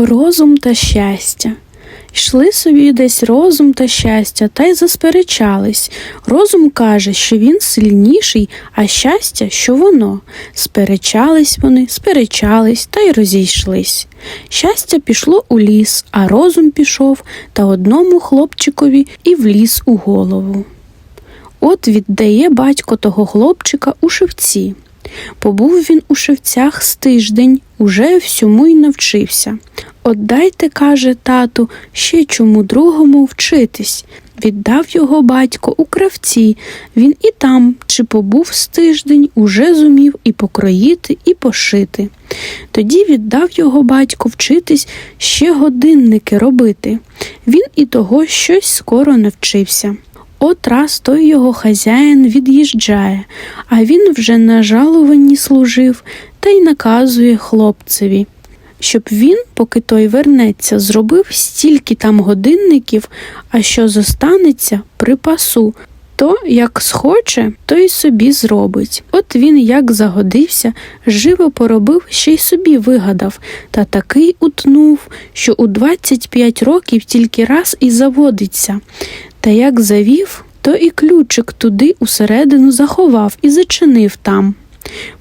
Розум та щастя. Йшли собі десь розум та щастя, та й засперечались. Розум каже, що він сильніший, а щастя, що воно. Сперечались вони, сперечались та й розійшлись. Щастя пішло у ліс, а розум пішов та одному хлопчикові і вліз у голову. От віддає батько того хлопчика у шевці. Побув він у шевцях з тиждень, уже всьому й навчився. Отдайте, каже тату, ще чому другому вчитись. Віддав його батько у кравці. Він і там, чи побув з тиждень, уже зумів і покроїти, і пошити. Тоді віддав його батько вчитись ще годинники робити. Він і того щось скоро навчився. От раз той його хазяїн від'їжджає, а він вже на жалуванні служив та й наказує хлопцеві, щоб він, поки той вернеться, зробив стільки там годинників, а що зостанеться припасу. То, як схоче, то й собі зробить. От він, як загодився, живо поробив, ще й собі вигадав, та такий утнув, що у 25 років тільки раз і заводиться. Та як завів, то і ключик туди усередину заховав і зачинив там.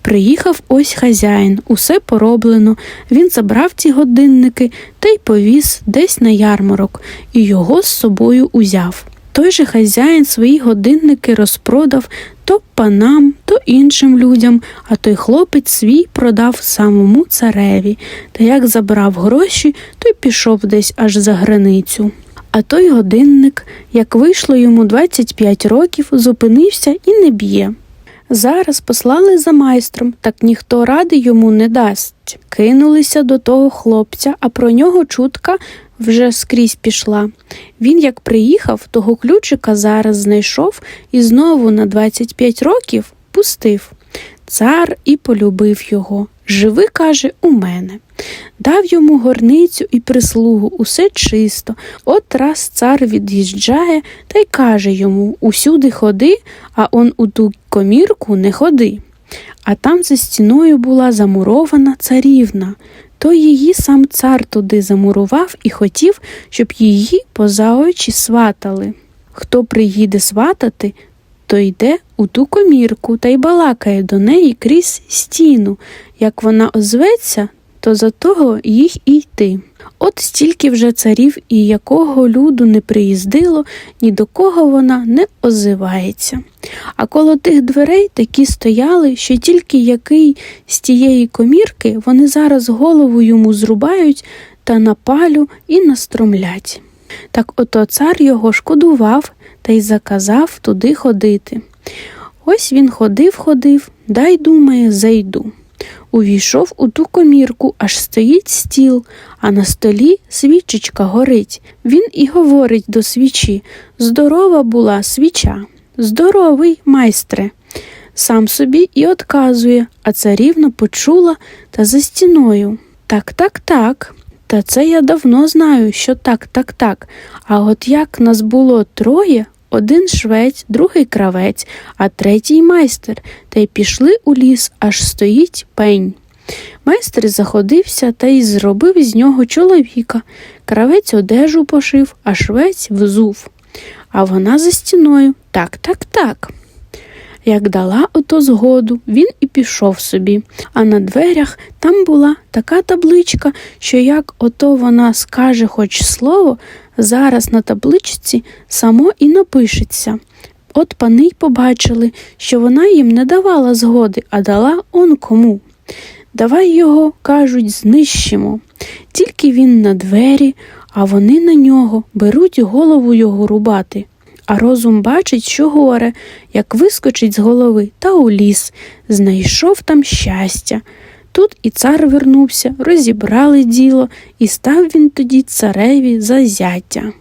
Приїхав ось хазяїн, усе пороблено. Він забрав ці годинники та й повіз десь на ярмарок і його з собою узяв. Той же хазяїн свої годинники розпродав то панам, то іншим людям, а той хлопець свій продав самому цареві, та як забрав гроші, то й пішов десь аж за границю. А той годинник, як вийшло йому 25 років, зупинився і не б'є. Зараз послали за майстром, так ніхто ради йому не дасть. Кинулися до того хлопця, а про нього чутка вже скрізь пішла. Він, як приїхав, того ключика зараз знайшов і знову на 25 років пустив. Цар і полюбив його. Живи, каже, у мене. Дав йому горницю і прислугу, усе чисто. От раз цар від'їжджає та й каже йому усюди ходи, а он у ту комірку не ходи. А там за стіною була замурована царівна. То її сам цар туди замурував і хотів, щоб її поза очі сватали. Хто приїде сватати, то йде у ту комірку та й балакає до неї крізь стіну. Як вона озветься, то за того їх і йти. От стільки вже царів і якого люду не приїздило, ні до кого вона не озивається. А коло тих дверей такі стояли, що тільки який з тієї комірки вони зараз голову йому зрубають та на палю і настромлять. Так ото цар його шкодував та й заказав туди ходити. Ось він ходив, ходив, дай думає, зайду. Увійшов у ту комірку, аж стоїть стіл, а на столі свічечка горить. Він і говорить до свічі Здорова була свіча, здоровий, майстре. Сам собі і отказує, а царівна почула та за стіною. Так, так, так. Та це я давно знаю, що так, так, так. А от як нас було троє, один швець, другий кравець, а третій майстер, та й пішли у ліс, аж стоїть пень. Майстер заходився та й зробив з нього чоловіка. Кравець одежу пошив, а швець взув. А вона за стіною так, так, так. Як дала ото згоду, він і пішов собі, а на дверях там була така табличка, що як ото вона скаже хоч слово, зараз на табличці само і напишеться. От пани й побачили, що вона їм не давала згоди, а дала он кому. Давай його, кажуть, знищимо. Тільки він на двері, а вони на нього беруть голову його рубати. А розум бачить, що горе, як вискочить з голови та у ліс, знайшов там щастя. Тут і цар вернувся, розібрали діло, і став він тоді цареві за зятя.